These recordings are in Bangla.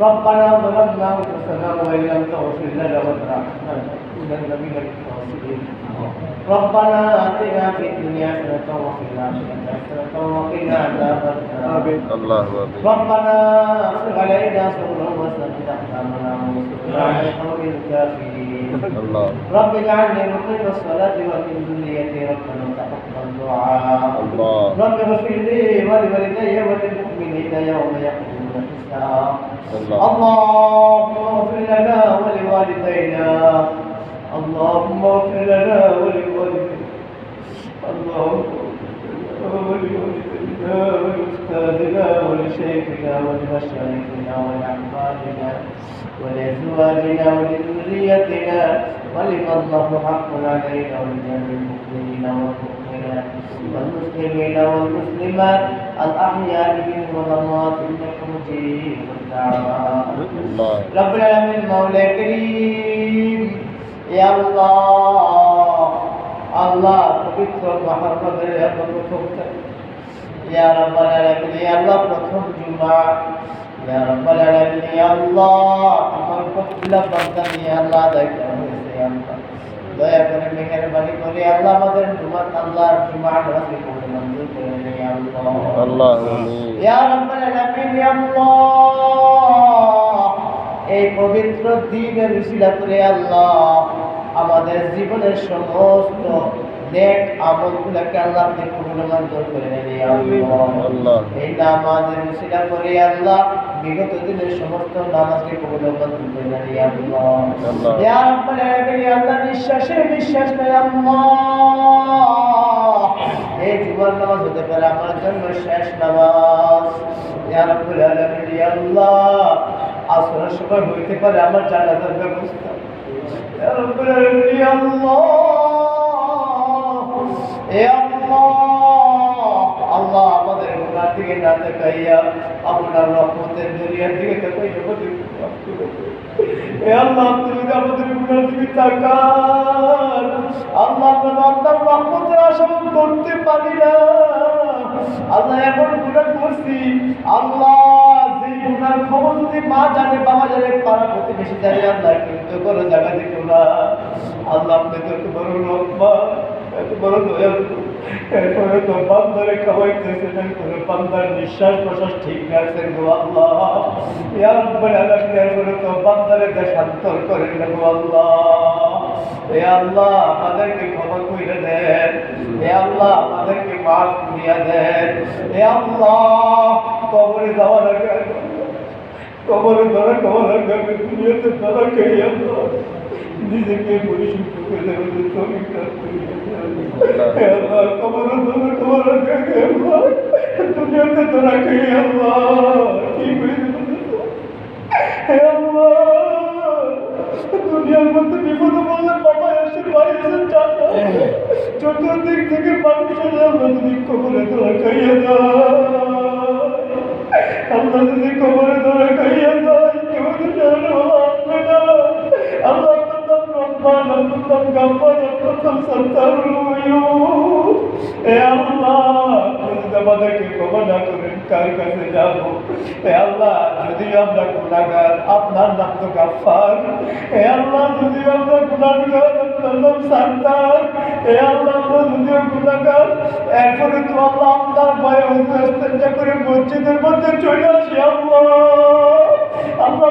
ربنا ظلمنا انفسنا وان لم تغفر لنا وترحمنا لنكونن من الخاسرين ربنا اتنا في الدنيا حسنه وفي الاخره حسنه وقنا عذاب النار الله ربنا اغفر علينا صبرا وثبت اقدامنا وانصرنا على القوم الكافرين رب اجعلني مقيم الصلاه ومن ذريتي ربنا تقبل دعاء رب اغفر لي ولوالدي وللمؤمنين يوم يقوم الله. اللهم اغفر لنا ولوالدينا. اللهم اغفر لنا ولوالدينا. اللهم اغفر لنا ولوالدينا ولأستاذنا ولشيخنا ولمشايخنا ولأحبابنا ولأزواجنا ولذريتنا. ولمن له حق علينا ولجميع المؤمنين والمؤمنات والمسلمين والمسلمات الأحياء منهم والأموات إنك مجيب الدعوات الله رب العالمين مولا كريم يا الله আল্লাহ পবিত্র মহারমের এত প্রথম ইয়া রাব্বাল আলামিন ইয়া আল্লাহ প্রথম জুমা ইয়া রাব্বাল আলামিন ইয়া আল্লাহ আমার প্রতিলা বান্দা নিয়ে আল্লাহ আদায় করা হয়েছে ইয়া আল্লাহ দয়া করে মেহরবানি করে আল্লাহ আমাদের তোমার আল্লাহর মঞ্জুর করে নে আল্লাহ। আল্লাহ ইয়া রাব্বাল আলামিন ইয়া আল্লাহ। এই পবিত্র দিনের উসিলা করে আল্লাহ আমাদের জীবনের সমস্ত নেক আমলগুলোকে আল্লাহ আপনি করে নেন এই নামাজের করে আল্লাহ বিগত দিনের সমস্ত নামাজকে করে নেন আল্লাহ। নিঃশ্বাসে বিশ্বাস করে আল্লাহ। এই জুমার নামাজ হতে পারে আমার জন্য শেষ নামাজ। আল্লাহ। আসরের সময় হইতে পারে আমার জানাজার ব্যবস্থা। আল্লাহ। আল্লাহ আমাদের গুনার দিকে না তাকাইয়া আপনার রহমতের দরিয়ার দিকে তাকাইয়া আল্লাহ যদি আমাদের গুনার দিকে তাকান, আল্লাহ আপনার রহমতের আশা করতে পারি না। আল্লাহ এমন গুনাহ করছি, আল্লাহ যে গুনার খবর যদি মা জানে, বাবা জানে পাড়া প্রতিবেশী জানে, আল্লাহ কিন্তু কোনো জায়গা দিত না। আল্লাহ আপনি তো বড় রহমা এত বড় দয়াল এরপরে তো বান্দারে খাওয়াইতেছেন এরপরে বান্দার নিঃশ্বাস প্রশ্বাস ঠিক রাখছেন গো আল্লাহ ইয়া রব্বাল আলামিন এরপরে তো বান্দারে দেশান্তর করেন না গো আল্লাহ এ আল্লাহ আমাদেরকে ক্ষমা কইরা দেন এ আল্লাহ আমাদেরকে মাফ করিয়া দেন এ আল্লাহ কবরে যাওয়ার আগে কবরে ধরা কবর আগে দুনিয়াতে ধরা আল্লাহ নিজেকে পরিশুদ্ধ করে করিয়া দেন হে আল্লাহ কবর আগে আল্লাহ দুনিয়াতে ধরা খেয়ে আল্লাহ। কি করে দুনিয়ার মধ্যে বিপদ বললে বাবা এসে বাড়ি এসে চাচা চতুর্দিক থেকে মানুষের যদি কবরে ধরা খাইয়া যায় আমরা যদি কবরে প্রথম রহমান প্রথম প্রথম এ আল্লাহ যদি আমাদেরকে ক্ষমা না কার কাছে যাব এ আল্লাহ যদি আমরা আপনার নাম তো গাফার এ আল্লাহ যদি আমরা গুণাগার সান্তার এ আল্লাহ আমরা যদিও এরপরে তো আল্লাহ আপনার ভয়ে হস্তেঞ্জা করে মসজিদের মধ্যে চলে আসি আল্লাহ আল্লাহ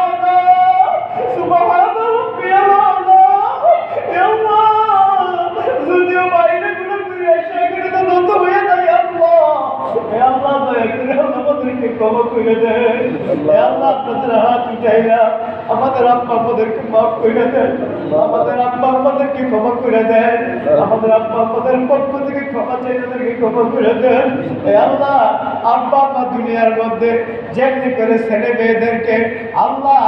করে দেন আল্লাহ। আপনাদের হাত উঠাইরা আমাদের আব্বা আমাদেরকে মাফ করে দেন আমাদের আব্বা আমাদেরকে ক্ষমা করে দেন আমাদের আব্বা আমাদের পক্ষ থেকে ক্ষমা চাই তাদেরকে ক্ষমা করে দেন আল্লাহ আব্বা দুনিয়ার মধ্যে যেমনি করে ছেলে মেয়েদেরকে আল্লাহ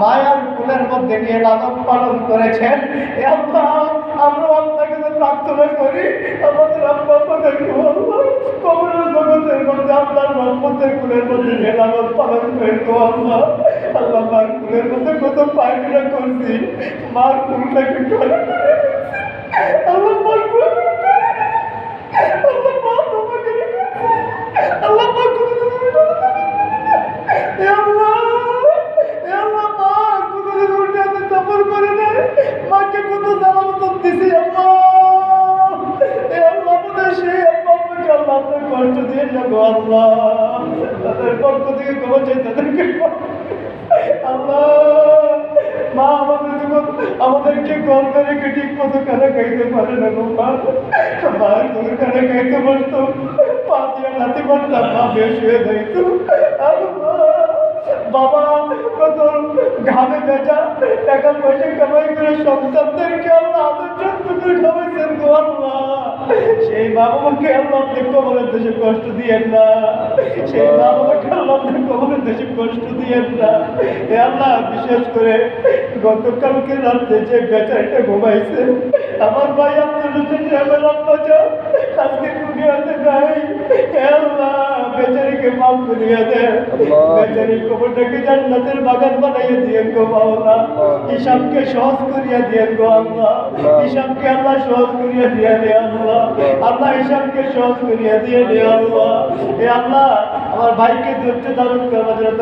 মায়ার ফুলের মধ্যে নিয়ে লালন পালন করেছেন। আমরা আপনাকে প্রার্থনা করি, আমাদের আব্বা আমাদেরকে আল্লাহ কবরের জগতের মধ্যে আপনার রহমতের কুলের মধ্যে মেলামত পালন করে গো আল্লাহ। আল্লাহ মার কুলের মধ্যে কত পায়খানা করছি। মার কুলটাকে করে আমাদেরকে কল করে কে ঠিক মতো কেন গাইতে পারে না, গো মা? মায়ের তোকে গাইতে পারতো? পা দিয়ে পারতাম বেশ হয়ে যাইতো। বাবা, কত ঘামে বেচা টাকা পয়সা কামাই করে সন্তানদেরকে আল্লাহ আদর যত্ন করে খাওয়াইছেন সেই মা বাবাকে আল্লাহ আপনি কবরের দেশে কষ্ট দিয়েন না। সেই মা বাবাকে আল্লাহ আপনি কবরের দেশে কষ্ট দিয়েন না। এ আল্লাহ, বিশেষ করে গতকালকে রাত্রে যে বেচারিটা ঘুমাইছে, আমার ভাই আপনার সাহেবের আব্বা আজকে দুনিয়াতে নাই। আল্লাহ মাফ করিয়া দে। বেচারি কবরটাকে জান্নাতের বাগান দিয়েন গো মাওলা হিসাবকে সহজ করিয়া দিয়েন গো আল্লাহ হিসাবকে আল্লাহ সহজ করিয়া দিয়া রে আল্লাহ আল্লাহ হিসাবকে সহজ করিয়া দিয়ে রে আল্লাহ এ আল্লাহ আমার ভাইকে ধৈর্য ধারণ করবার জন্য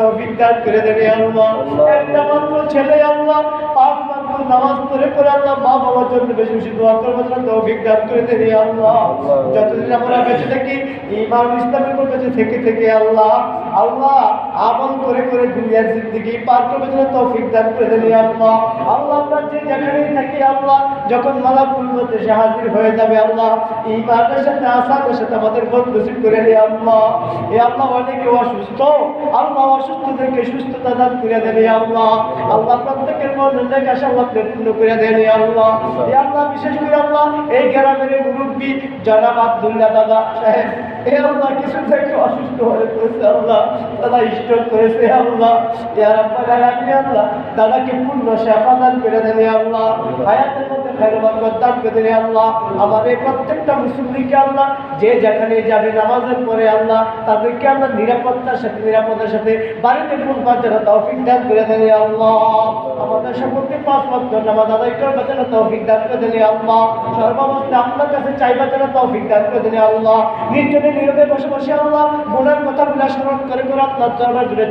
করে দেন আল্লাহ একটা মাত্র ছেলে আল্লাহ মাত্র নামাজ পড়ে পড়ে আল্লাহ মা বাবার জন্য বেশি বেশি দোয়া করব যেন তৌফিক দান করে দেন রে আল্লাহ। যতদিন আমরা বেঁচে থাকি ইমান ইসলামের উপর বেঁচে থেকে থেকে আল্লাহ আল্লাহ আমল করে করে দুনিয়ার জিন্দগি পার করবার জন্য তৌফিক দান করে রে আল্লাহ। আল্লাহ আমরা যে যেখানেই থাকি, আল্লাহ যখন মালাকুল মধ্যে সে হাজির হয়ে যাবে, আল্লাহ ইমানের সাথে আসামের সাথে আমাদের বন্ধুশিপ করে রে আল্লাহ। এ আল্লাহ অনেকে অসুস্থ, আল্লাহ অসুস্থদেরকে সুস্থতা দান করে দেন আল্লাহ। আল্লাহ প্রত্যেকের মনের লেখা আল্লাহ পূর্ণ করে দেন আল্লাহ। এ আল্লাহ বিশেষ করে আল্লাহ, এই গ্রামের এই মুরব্বী জনাব আব্দুল্লাহ দাদা সাহেব। এ আল্লাহ কিছু থেকে অসুস্থ হয়ে পড়েছে আল্লাহ। দাদা স্ট্রোক করেছে আল্লাহ। ইয়ার আব্বা আল্লাহ। দাদাকে পূর্ণ সেবা দান করে দেন আল্লাহ। হায়াতের মধ্যে দান আল্লাহ। মুসলিমকে আল্লাহ, যে যেখানে করে দেন আল্লাহ। আমাদের বসে বসে আল্লাহ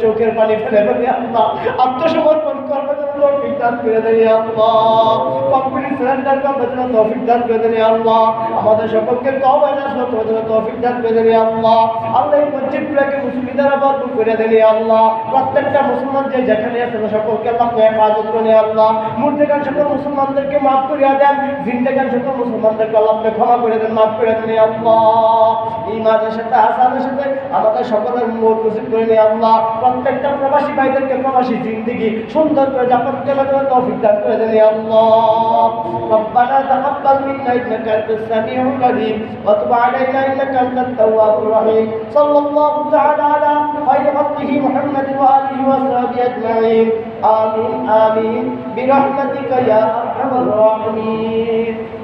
চোখের পানি ফেলে ফেলে আল্লাহ। আত্মসমর্পণ দান করে দেন আল্লাহ। কমপ্লিট সারেন্ডার করে দেন আল্লাহ। আমাদের সকলকে তওবা দান করে দেন আল্লাহ। আল্লাহ করে প্রত্যেকটা মুসলমান যে যেখানে আছে সকলকে আল্লাহ হেফাজত করে মুসলমানদেরকে মাফ করিয়া দেন জিন্দেগান সকল মুসলমানদেরকে আল্লাহ ক্ষমা করে দেন, মাফ করে দেন আল্লাহ। ইমানের সাথে, আসানের সাথে আমাদের সকলের মোট নসিব করে নিয়ে আল্লাহ। প্রত্যেকটা প্রবাসী ভাইদেরকে প্রবাসী জিন্দিগি সুন্দর করে যাপন করার لنا التوفيق تنفذنا يا الله. ربنا تقبل منا إنك أنت السميع العليم وتب علينا إنك أنت التواب الرحيم. صلى الله تعالى على خير خلقه محمد واله وصحبه اجمعين آمين آمين. برحمتك يا أرحم الراحمين.